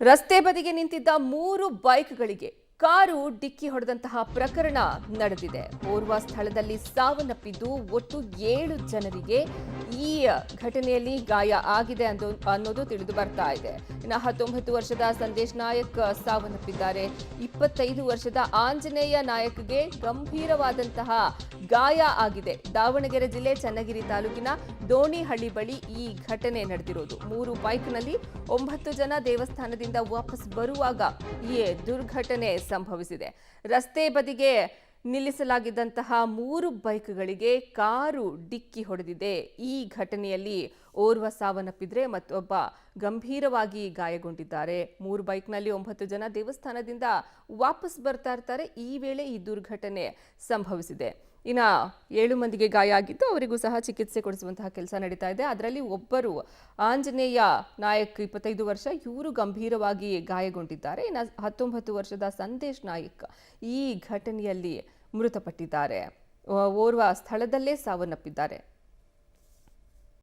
ರಸ್ತೆ ಬದಿಗೆ ನಿಂತಿದ್ದ ಮೂರು ಬೈಕ್ಗಳಿಗೆ ಕಾರು ಡಿಕ್ಕಿ ಹೊಡೆದಂತಹ ಪ್ರಕರಣ ನಡೆದಿದೆ. ಓರ್ವ ಸ್ಥಳದಲ್ಲಿ ಸಾವನ್ನಪ್ಪಿದ್ದು ಒಟ್ಟು ಏಳು ಜನರಿಗೆ ಈ ಘಟನೆಯಲ್ಲಿ ಗಾಯ ಆಗಿದೆ ಅಂದು ಅನ್ನೋದು ತಿಳಿದು ಬರ್ತಾ ಇದೆ. ಇನ್ನು ಹತ್ತೊಂಬತ್ತು ವರ್ಷದ ಸಂದೇಶ್ ನಾಯಕ್ ಸಾವನ್ನಪ್ಪಿದ್ದಾರೆ. ಇಪ್ಪತ್ತೈದು ವರ್ಷದ ಆಂಜನೇಯ ನಾಯಕ್ಗೆ ಗಂಭೀರವಾದಂತಹ ಗಾಯ ಆಗಿದೆ. ದಾವಣಗೆರೆ ಜಿಲ್ಲೆ ಚನ್ನಗಿರಿ ತಾಲೂಕಿನ ದೋಣಿಹಳ್ಳಿ ಬಳಿ ಈ ಘಟನೆ ನಡೆದಿರೋದು ಮೂರು ಬೈಕ್ನಲ್ಲಿ ಒಂಬತ್ತು ಜನ ದೇವಸ್ಥಾನದಿಂದ ವಾಪಸ್ ಬರುವಾಗ ಈ ದುರ್ಘಟನೆ ಸಂಭವಿಸಿದೆ. ರಸ್ತೆ ಬದಿಗೆ ನಿಲ್ಲಿಸಲಾಗಿದ್ದಂತಹ ಮೂರು ಬೈಕ್ಗಳಿಗೆ ಕಾರು ಡಿಕ್ಕಿ ಹೊಡೆದಿದೆ. ಈ ಘಟನೆಯಲ್ಲಿ ಓರ್ವ ಸಾವನ್ನಪ್ಪಿದ್ರೆ ಮತ್ತೊಬ್ಬ ಗಂಭೀರವಾಗಿ ಗಾಯಗೊಂಡಿದ್ದಾರೆ. ಮೂರು ಬೈಕ್ನಲ್ಲಿ ಒಂಬತ್ತು ಜನ ದೇವಸ್ಥಾನದಿಂದ ವಾಪಸ್ ಬರ್ತಾ ಇರ್ತಾರೆ. ಈ ವೇಳೆ ಈ ದುರ್ಘಟನೆ ಸಂಭವಿಸಿದೆ. ಇನ್ನ ಏಳು ಮಂದಿಗೆ ಗಾಯ ಆಗಿದ್ದು ಅವರಿಗೂ ಸಹ ಚಿಕಿತ್ಸೆ ಕೊಡಿಸುವಂತಹ ಕೆಲಸ ನಡೀತಾ ಇದೆ. ಅದರಲ್ಲಿ ಒಬ್ಬರು ಆಂಜನೇಯ ನಾಯಕ್ ಇಪ್ಪತ್ತೈದು ವರ್ಷ, ಇವರು ಗಂಭೀರವಾಗಿ ಗಾಯಗೊಂಡಿದ್ದಾರೆ. ಇನ್ನು ಹತ್ತೊಂಬತ್ತು ವರ್ಷದ ಸಂದೇಶ್ ನಾಯಕ್ ಈ ಘಟನೆಯಲ್ಲಿ ಮೃತಪಟ್ಟಿದ್ದಾರೆ. ಓರ್ವ ಸ್ಥಳದಲ್ಲೇ ಸಾವನ್ನಪ್ಪಿದ್ದಾರೆ.